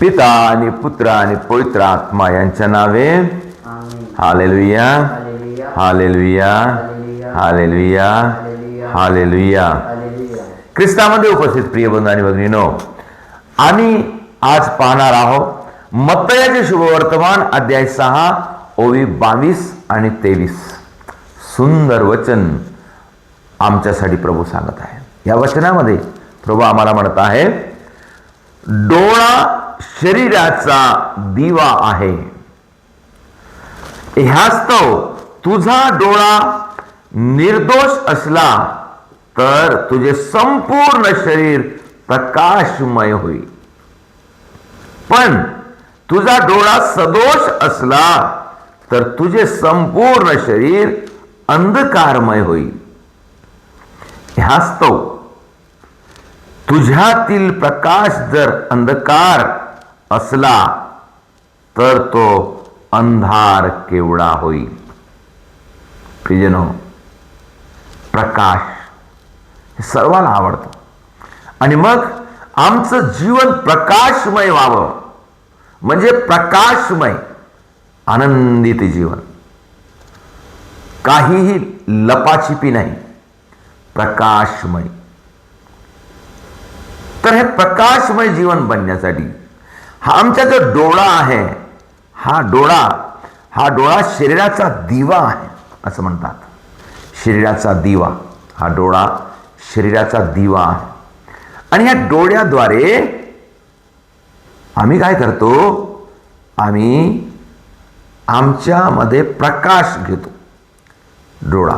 पिता आणि पुत्र आणि पवित्र आत्मा यांच्या नावे. Amen. Hallelujah. Hallelujah. Hallelujah. Hallelujah. Hallelujah. Hallelujah. ख्रिस्तामध्ये उपस्थित प्रिय बंधू आणि भगिनीनो आम्ही आज पाहणार आहोत मत्तयाचे शुभवर्तमान अध्याय सहा ओवी बावीस आणि तेवीस. सुंदर वचन आमच्यासाठी प्रभू सांगत आहे. या वचनामध्ये प्रभू आम्हाला म्हणत आहे डोळा शरीराचा दिवा आहे. ह्यास्तव तुझा डोळा निर्दोष असला तर तुझे संपूर्ण शरीर प्रकाशमय होईल. पण तुझा डोळा सदोष असला तर तुझे संपूर्ण शरीर अंधकारमय होईल. ह्यास्तव तुझ्यातील प्रकाश जर अंधकार असला तर तो अंधार केवढा होईल. प्रियजनो प्रकाश हे सर्वांना आवडतं. आणि मग आमचं जीवन प्रकाशमय व्हावं. म्हणजे प्रकाशमय आनंदित जीवन. काहीही लपाछिपी नाही प्रकाशमय. तर हे प्रकाशमय जीवन बनण्यासाठी हा आमचा जो डोळा आहे हा डोळा हा डोळा शरीराचा दिवा आहे असं म्हणतात. शरीराचा दिवा हा डोळा शरीराचा दिवा आहे. आणि ह्या डोळ्याद्वारे आम्ही काय करतो? आम्ही आमच्यामध्ये प्रकाश घेतो. डोळा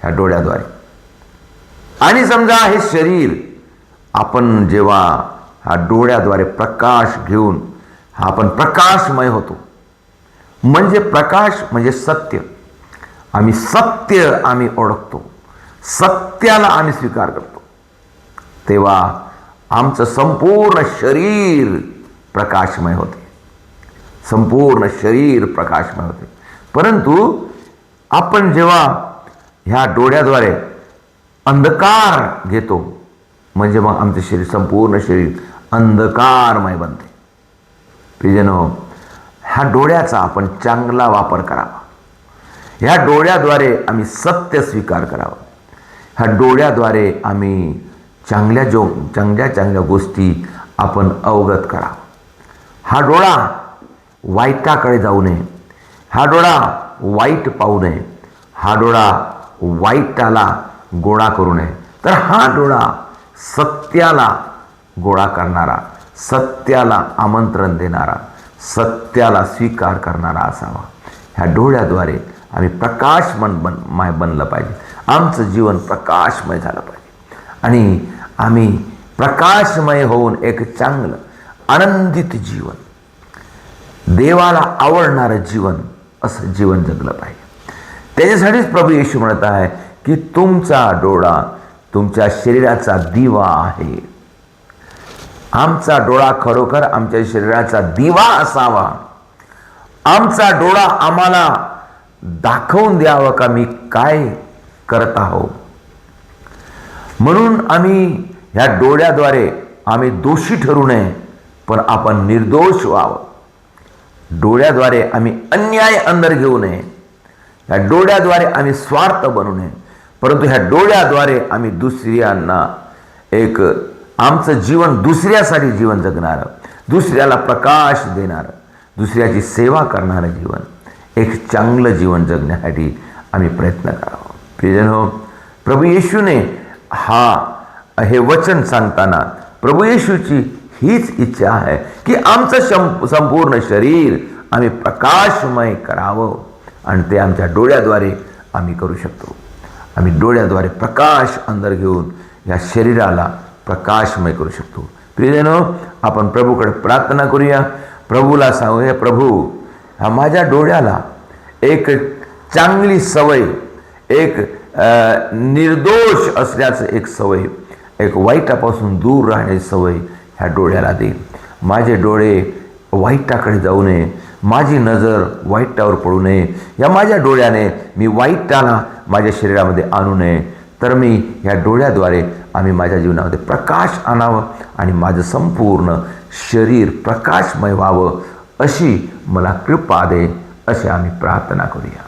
ह्या डोळ्याद्वारे. आणि समजा हे शरीर आपण जेव्हा हा डोळ्याद्वारे प्रकाश घेऊन हा आपण प्रकाशमय होतो. म्हणजे प्रकाश म्हणजे सत्य. आम्ही सत्य आम्ही ओळखतो. सत्याला आम्ही स्वीकार करतो. तेव्हा आमचं संपूर्ण शरीर प्रकाशमय होते. संपूर्ण शरीर प्रकाशमय होते. परंतु आपण जेव्हा ह्या डोळ्याद्वारे अंधकार घेतो म्हणजे मग आमचं शरीर संपूर्ण शरीर अंधकारमय बनते. प्रियजनो ह्या डोळ्याचा आपण चांगला वापर करावा. ह्या डोळ्याद्वारे आम्ही सत्य स्वीकार करावा. ह्या डोळ्याद्वारे आम्ही चांगल्या जो चांगल्या चांगल्या गोष्टी आपण अवगत करा हा डोळा वाईटाकडे जाऊ नये. हा डोळा वाईट पाहू नये. हा डोळा वाईटाला गोळा करू नये. तर हा डोळा सत्याला गोळा करणारा सत्याला आमंत्रण देणारा सत्याला स्वीकार करणारा असावा. ह्या डोळ्याद्वारे आम्ही प्रकाशमन बन माय बनलं पाहिजे. आमचं जीवन प्रकाशमय झालं पाहिजे. आणि आम्ही प्रकाशमय होऊन एक चांगलं आनंदित जीवन देवाला आवडणारं जीवन असं जीवन जगलं पाहिजे. त्याच्यासाठीच प्रभू येशू म्हणत आहे की तुमचा डोळा तुमच्या शरीराचा दिवा आहे. आमचा डोळा खरोखर आमच्या शरीराचा दिवा असावा. आमचा डोळा आम्हाला दाखवून द्यावं का मी काय करत आहो? म्हणून आम्ही ह्या डोळ्याद्वारे आम्ही दोषी ठरू नये पण आपण निर्दोष व्हावं. डोळ्याद्वारे आम्ही अन्याय अंदर घेऊ नये. ह्या डोळ्याद्वारे आम्ही स्वार्थ बनू नये. परंतु ह्या डोळ्याद्वारे आम्ही दुसऱ्यांना एक आमचं जीवन दुसऱ्यासाठी जीवन जगणारं दुसऱ्याला प्रकाश देणारं दुसऱ्याची सेवा करणारं जीवन एक चांगलं जीवन जगण्यासाठी आम्ही प्रयत्न करावा. प्रियजन हो प्रभू येशूने हा हे वचन सांगताना प्रभू येशूची हीच इच्छा आहे की आमचं शं संपूर्ण शरीर आम्ही प्रकाशमय करावं आणि ते आमच्या डोळ्याद्वारे आम्ही करू शकतो. आम्ही डोळ्याद्वारे प्रकाश अंदर घेऊन या शरीराला प्रकाशमय करू शकतो. प्रियजनो आपण प्रभूकडे प्रार्थना करूया. प्रभूला सांगू हे प्रभू हा माझ्या डोळ्याला एक चांगली सवय एक निर्दोष असल्याचं एक सवय एक वाईटापासून दूर राहण्याची सवय ह्या डोळ्याला देईल माझे डोळे वाईटाकडे जाऊ नये. माझी नजर वाईटावर पडू नये. या माझ्या डोळ्याने मी वाईटाला माझ्या शरीरामध्ये आणू नये. तर मी ह्या डोळ्याद्वारे आम्ही माझ्या जीवनामध्ये प्रकाश आणावं आणि माझं संपूर्ण शरीर प्रकाशमय व्हावं अशी मला कृपा दे अशी आम्ही प्रार्थना करूया.